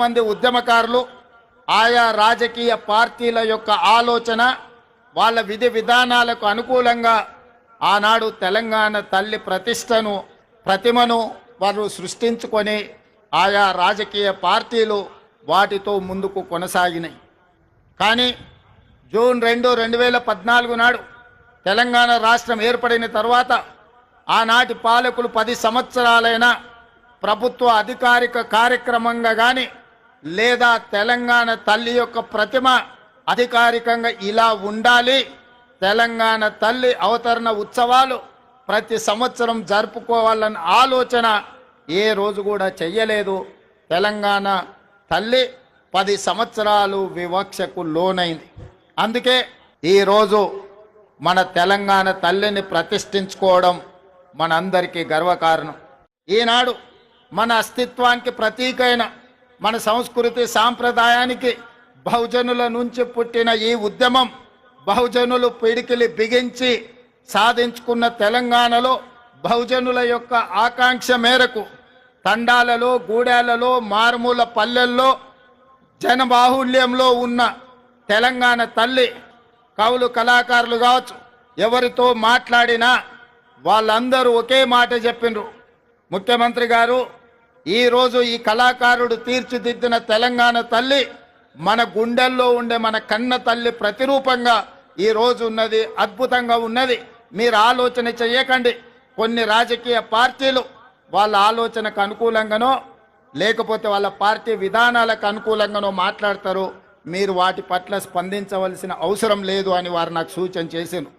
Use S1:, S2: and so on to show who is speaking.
S1: మంది ఉద్యమకారులు ఆయా రాజకీయ పార్టీల యొక్క ఆలోచన వాళ్ళ విధి విధానాలకు అనుకూలంగా ఆనాడు తెలంగాణ తల్లి ప్రతిష్టను ప్రతిమను వారు సృష్టించుకొని ఆయా రాజకీయ పార్టీలు వాటితో ముందుకు కొనసాగినాయి. కానీ జూన్ రెండు రెండు వేల పద్నాలుగు నాడు తెలంగాణ రాష్ట్రం ఏర్పడిన తర్వాత ఆనాటి పాలకులు పది సంవత్సరాలైన ప్రభుత్వ అధికారిక కార్యక్రమంగా కానీ లేదా తెలంగాణ తల్లి యొక్క ప్రతిమ అధికారికంగా ఇలా ఉండాలి. తెలంగాణ తల్లి అవతరణ ఉత్సవాలు ప్రతి సంవత్సరం జరుపుకోవాలన్న ఆలోచన ఏ రోజు కూడా చెయ్యలేదు. తెలంగాణ తల్లి పది సంవత్సరాలు వివక్షకు లోనైంది. అందుకే ఈరోజు మన తెలంగాణ తల్లిని ప్రతిష్ఠించుకోవడం మనందరికీ గర్వకారణం. ఈనాడు మన అస్తిత్వానికి ప్రతీకైన మన సంస్కృతి సాంప్రదాయానికి బహుజనుల నుంచి పుట్టిన ఈ ఉద్యమం బహుజనులు పిడికిలి బిగించి సాధించుకున్న తెలంగాణలో బహుజనుల యొక్క ఆకాంక్ష మేరకు తండాలలో గూడాలలో మారుమూల పల్లెల్లో జనబాహుళ్యంలో ఉన్న తెలంగాణ తల్లి కవులు కళాకారులు కావచ్చు ఎవరితో మాట్లాడినా వాళ్ళందరూ ఒకే మాట చెప్పిండ్రు ముఖ్యమంత్రి గారు ఈరోజు ఈ కళాకారుడు తీర్చిదిద్దిన తెలంగాణ తల్లి మన గుండెల్లో ఉండే మన కన్న తల్లి ప్రతిరూపంగా ఈ ఉన్నది అద్భుతంగా ఉన్నది. మీరు ఆలోచన చేయకండి కొన్ని రాజకీయ పార్టీలు వాళ్ళ ఆలోచనకు అనుకూలంగానో లేకపోతే వాళ్ళ పార్టీ విధానాలకు అనుకూలంగానో మాట్లాడతారు. మీరు వాటి పట్ల స్పందించవలసిన అవసరం లేదు అని వారు నాకు సూచన చేశాను